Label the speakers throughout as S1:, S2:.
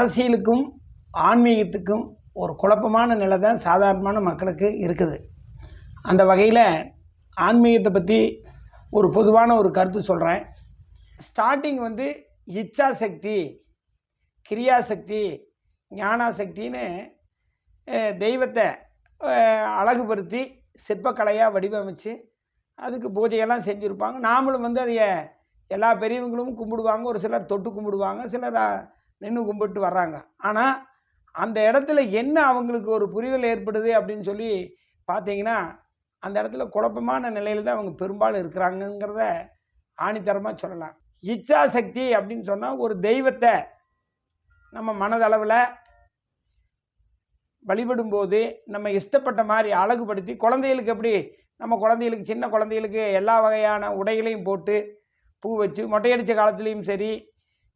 S1: அரசியலுக்கும் ஆன்மீகத்துக்கும் ஒரு குழப்பமான நிலை தான் சாதாரணமான மக்களுக்கு இருக்குது. அந்த வகையில் ஆன்மீகத்தை பற்றி ஒரு பொதுவான ஒரு கருத்து சொல்கிறேன் ஸ்டார்டிங் வந்து இச்சா சக்தி கிரியாசக்தி ஞானாசக்தின்னு தெய்வத்தை அழகுபடுத்தி சிற்பக்கலையாக வடிவமைச்சு அதுக்கு பூஜையெல்லாம் செஞ்சுருப்பாங்க. நாமளும் வந்து அதைய எல்லா பெரியவங்களும் கும்பிடுவாங்க. ஒரு சிலர் தொட்டு கும்பிடுவாங்க. சிலர் நின்று கும்பிட்டு வர்றாங்க. ஆனால் அந்த இடத்துல என்ன அவங்களுக்கு ஒரு புரிதல் ஏற்படுது அப்படின்னு சொல்லி பார்த்தீங்கன்னா அந்த இடத்துல குழப்பமான நிலையில் தான் அவங்க பெரும்பாலும் இருக்கிறாங்கங்கிறத ஆணித்தரமாக சொல்லலாம். இச்சா சக்தி அப்படின்னு சொன்னால் ஒரு தெய்வத்தை நம்ம மனதளவில் வழிபடும்போது நம்ம இஷ்டப்பட்ட மாதிரி அழகுபடுத்தி குழந்தைகளுக்கு எப்படி நம்ம குழந்தைகளுக்கு சின்ன குழந்தைகளுக்கு எல்லா வகையான உடைகளையும் போட்டு பூ வச்சு மொட்டையடித்த காலத்துலேயும் சரி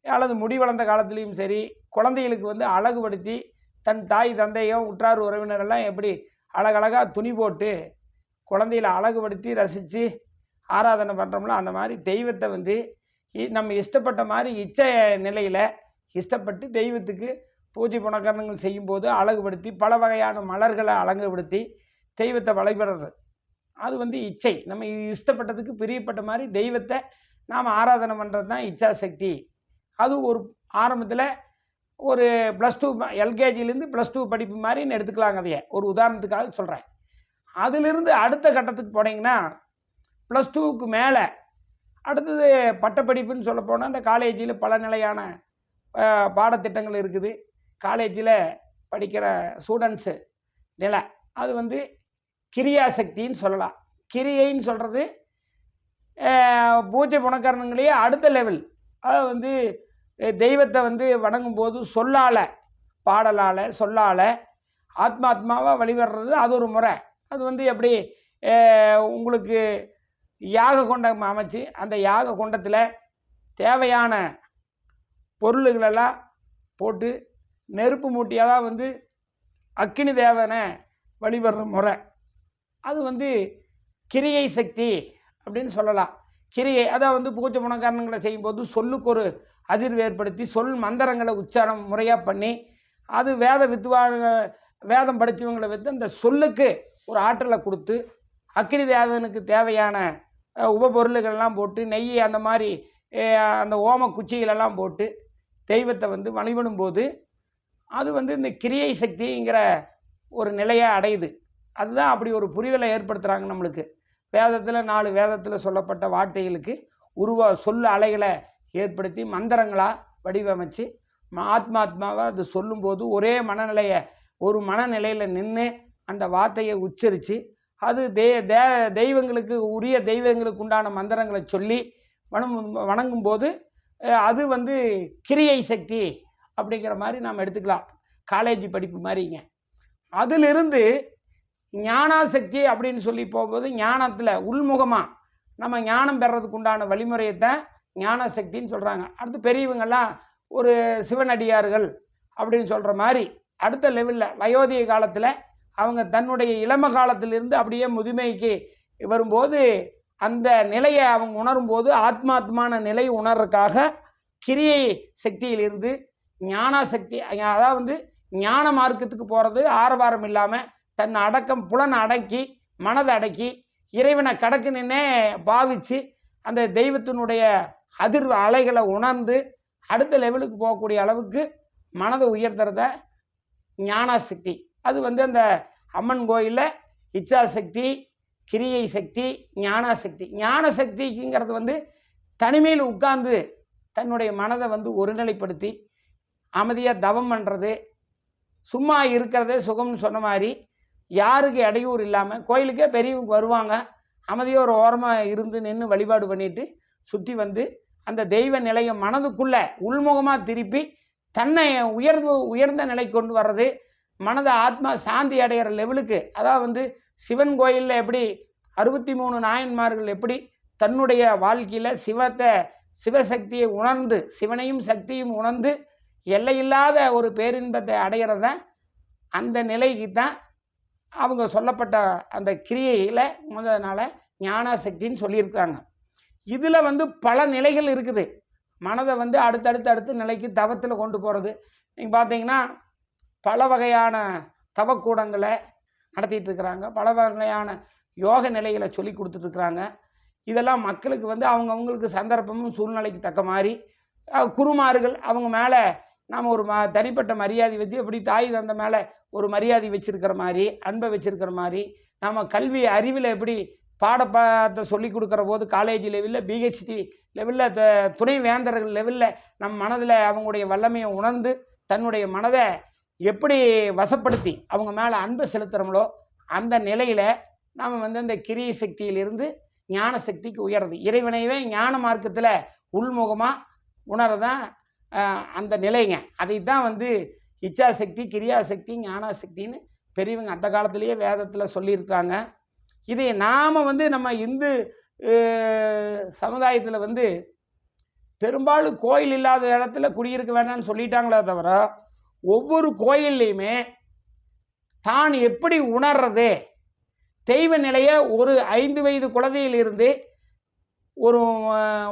S1: அல்லது முடி வளர்ந்த காலத்துலேயும் சரி குழந்தைகளுக்கு வந்து அழகுபடுத்தி தன் தாய் தந்தையும் உற்றார் உறவினரெல்லாம் எப்படி அழகழகாக துணி போட்டு குழந்தையில அழகுபடுத்தி ரசித்து ஆராதனை பண்ணுறோம்ல அந்த மாதிரி தெய்வத்தை வந்து இ- நம்ம இஷ்டப்பட்ட மாதிரி இச்சை நிலையில் இஷ்டப்பட்டு தெய்வத்துக்கு பூஜை புனக்கரணங்கள் செய்யும்போது அழகுபடுத்தி பல வகையான மலர்களை அழகுபடுத்தி தெய்வத்தை வழிபடுறது. அது வந்து இச்சை. நம்ம இஷ்டப்பட்டதுக்கு பிரியப்பட்ட மாதிரி தெய்வத்தை நாம் ஆராதனை பண்ணுறது தான் இச்சா சக்தி. அது ஒரு ஆரம்பத்தில் ஒரு ப்ளஸ் டூ எல்கேஜிலேருந்து ப்ளஸ் டூ படிப்பு மாதிரின்னு எடுத்துக்கலாங்க அதையே. ஒரு உதாரணத்துக்காக சொல்கிறேன் அதிலிருந்து அடுத்த கட்டத்துக்கு போனீங்கன்னா ப்ளஸ் டூவுக்கு மேலே அடுத்தது பட்டப்படிப்புன்னு சொல்ல போனால் இந்த காலேஜில் பல நிலையான பாடத்திட்டங்கள் இருக்குது. காலேஜில் படிக்கிற ஸ்டூடெண்ட்ஸு நிலை. அது வந்து கிரியாசக்தின்னு சொல்லலாம். கிரியைன்னு சொல்கிறது பூஜை புனக்கரணங்களையே அடுத்த லெவல் அதை வந்து தெய்வத்தை வந்து வணங்கும் போது சொல்லால் பாடலால் சொல்லால் ஆத்மாத்மாவாக வழிபடுறது அது ஒரு முறை. அது வந்து எப்படி உங்களுக்கு யாக குண்டம் அமைச்சு அந்த யாக குண்டத்தில் தேவையான பொருளுகளெல்லாம் போட்டு நெருப்பு மூட்டியாக தான் வந்து அக்கினி தேவனை வழிபடுற முறை. அது வந்து கிரியை சக்தி அப்படின்னு சொல்லலாம். கிரியை அதான் வந்து பூஜை புனக்காரணங்களை செய்யும்போது சொல்லுக்கு ஒரு அதிர்வு ஏற்படுத்தி சொல் மந்திரங்களை உச்சாரம் முறையாக பண்ணி அது வேத வித்துவான வேதம் படித்தவங்களை வைத்து அந்த சொல்லுக்கு ஒரு ஆற்றலை கொடுத்து அக்னி தேவனுக்கு தேவையான உபபொருள்கள்லாம் போட்டு நெய் அந்த மாதிரி அந்த ஓம குச்சிகளெல்லாம் போட்டு தெய்வத்தை வந்து வழிபடும்போது அது வந்து இந்த கிரியை சக்திங்கிற ஒரு நிலையை அடையுது. அதுதான் அப்படி ஒரு புரிதலை ஏற்படுத்துகிறாங்க நம்மளுக்கு. வேதத்தில் நாலு வேதத்தில் சொல்லப்பட்ட வார்த்தைகளுக்கு உருவ சொல்லு அலைகளை ஏற்படுத்தி மந்திரங்களாக வடிவமைச்சு ஆத்மாத்மாவை அது சொல்லும்போது ஒரே மனநிலையை ஒரு மனநிலையில் நின்று அந்த வார்த்தையை உச்சரித்து அது தே தே தெய்வங்களுக்கு உரிய தெய்வங்களுக்கு உண்டான மந்திரங்களை சொல்லி வணங்கும் வணங்கும்போது அது வந்து கிரியை சக்தி அப்படிங்கிற மாதிரி நாம் எடுத்துக்கலாம். காலேஜ் படிப்பு மாதிரிங்க. அதிலிருந்து ஞானாசக்தி அப்படின்னு சொல்லி போகும்போது ஞானத்தில் உள்முகமாக நம்ம ஞானம் பெறதுக்கு உண்டான வழிமுறையை தான் ஞானசக்தின்னு சொல்கிறாங்க அடுத்து பெரியவங்கெல்லாம் ஒரு சிவனடியார்கள் அப்படின்னு சொல்கிற மாதிரி அடுத்த லெவலில் வயோதிக காலத்தில் அவங்க தன்னுடைய இளம காலத்திலிருந்து அப்படியே முதுமைக்கு வரும்போது அந்த நிலையை அவங்க உணரும்போது ஆத்மாத்மான நிலை உணர்றதுக்காக கிரியை சக்தியிலிருந்து ஞானாசக்தி அதாவது வந்து ஞான மார்க்கத்துக்கு போகிறது ஆரவாரம் இல்லாமல் தன் அடக்கம் புலனை அடக்கி மனதை அடக்கி இறைவனை கடக்கு நின்னே பாவித்து அந்த தெய்வத்தினுடைய அதிர்வு அலைகளை உணர்ந்து அடுத்த லெவலுக்கு போகக்கூடிய அளவுக்கு மனதை உயர்த்துறத ஞானாசக்தி. அது வந்து அந்த அம்மன் கோயிலில் இச்சாசக்தி கிரியை சக்தி ஞானாசக்தி. ஞானசக்திங்கிறது வந்து தனிமையில் உட்கார்ந்து தன்னுடைய மனதை வந்து ஒருநிலைப்படுத்தி அமைதியாக தவம் பண்ணுறது சும்மா இருக்கிறதே சுகம்னு சொன்ன மாதிரி யாருக்கு இடையூறு இல்லாமல் கோயிலுக்கே பெரியவங்க வருவாங்க. அமைதியாக ஒரு ஓரமாக இருந்து நின்று வழிபாடு பண்ணிட்டு சுற்றி வந்து அந்த தெய்வ நிலையை மனதுக்குள்ளே உள்முகமாக திருப்பி தன்னை உயர்ந்து உயர்ந்த நிலை கொண்டு வர்றது மனதை ஆத்மா சாந்தி அடைகிற லெவலுக்கு அதாவது வந்து சிவன் கோயிலில் எப்படி அறுபத்தி மூணு நாயன்மார்கள் எப்படி தன்னுடைய வாழ்க்கையில் சிவத்தை சிவசக்தியை உணர்ந்து சிவனையும் சக்தியும் உணர்ந்து எல்லையில்லாத ஒரு பேரின்பத்தை அடைகிறத அந்த நிலைக்கு தான் அவங்க சொல்லப்பட்ட அந்த கிரியையில் முதனால ஞானாசக்தின்னு சொல்லியிருக்காங்க இதில் வந்து பல நிலைகள் இருக்குது. மனதை வந்து அடுத்தடுத்து அடுத்த நிலைக்கு தவத்தில் கொண்டு போகிறது நீங்கள் பார்த்தீங்கன்னா பல வகையான தவக்கூடங்களை நடத்திட்டு இருக்கிறாங்க பல வகையான யோக நிலைகளை சொல்லி கொடுத்துட்ருக்குறாங்க இதெல்லாம் மக்களுக்கு வந்து அவங்கவுங்களுக்கு சந்தர்ப்பமும் சூழ்நிலைக்கு தக்க மாதிரி குருமார்கள் அவங்க மேலே நாம் ஒரு ம தனிப்பட்ட மரியாதை வச்சு எப்படி தாய் தந்த மேலே ஒரு மரியாதை வச்சுருக்கிற மாதிரி அன்பை வச்சுருக்கிற மாதிரி நம்ம கல்வி அறிவில் எப்படி பாடப்பாடத்தை சொல்லி கொடுக்குற போது காலேஜ் லெவலில் பிஹெச்டி லெவலில் த துணை வேந்தர்கள் லெவலில் நம் மனதில் அவங்களுடைய வல்லமையை உணர்ந்து தன்னுடைய மனதை எப்படி வசப்படுத்தி அவங்க மேலே அன்பு செலுத்துகிறோங்களோ அந்த நிலையில் நாம் வந்து அந்த கிரிய சக்தியிலிருந்து ஞான சக்திக்கு உயருது இறைவனையவே ஞான மார்க்கத்தில் உள்முகமாக உணரதான் தான் அந்த நிலைங்க. அதை தான் வந்து இச்சாசக்தி கிரியாசக்தி ஞானாசக்தின்னு பெரியவங்க அந்த காலத்திலேயே வேதத்தில் சொல்லியிருக்காங்க. இதை நாம் வந்து நம்ம இந்து சமுதாயத்தில் வந்து பெரும்பாலும் கோயில் இல்லாத இடத்துல குடியிருக்க வேண்டாம்னு சொல்லிட்டாங்களே தவிர ஒவ்வொரு கோயில்லையுமே தான் எப்படி உணர்றது தெய்வ நிலையை ஒரு ஐந்து வயது குழந்தையிலிருந்து ஒரு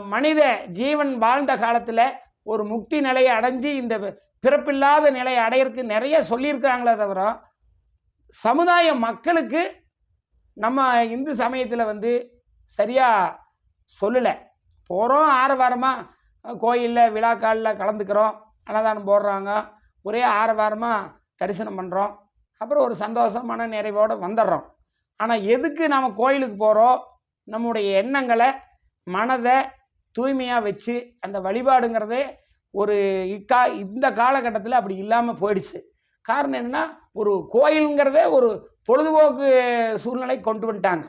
S1: மனித ஜீவன் வாழ்ந்த காலத்தில் ஒரு முக்தி நிலையை அடைஞ்சு இந்த பிறப்பில்லாத நிலையை அடையிறதுக்கு நிறைய சொல்லியிருக்கிறாங்களே தவிர சமுதாய மக்களுக்கு நம்ம இந்து சமயத்தில் வந்து சரியாக சொல்லலை. போகிறோம் ஆரவாரமாக கோயிலில் விழாக்காலில் கலந்துக்கிறோம் அன்னதானம் போடுறாங்க ஒரே ஆரவாரமாக தரிசனம் பண்ணுறோம் அப்புறம் ஒரு சந்தோஷம் மன நிறைவோடு வந்துடுறோம். ஆனால் எதுக்கு நாம் கோயிலுக்கு போகிறோம் நம்முடைய எண்ணங்களை மனதை தூய்மையாக வச்சு அந்த வழிபாடுங்கிறதே ஒரு இக்கா இந்த காலகட்டத்தில் அப்படி இல்லாமல் போயிடுச்சு. காரணம் என்னன்னா ஒரு கோயிலுங்கிறதே ஒரு பொழுதுபோக்கு சூழ்நிலை கொண்டு வந்துட்டாங்க.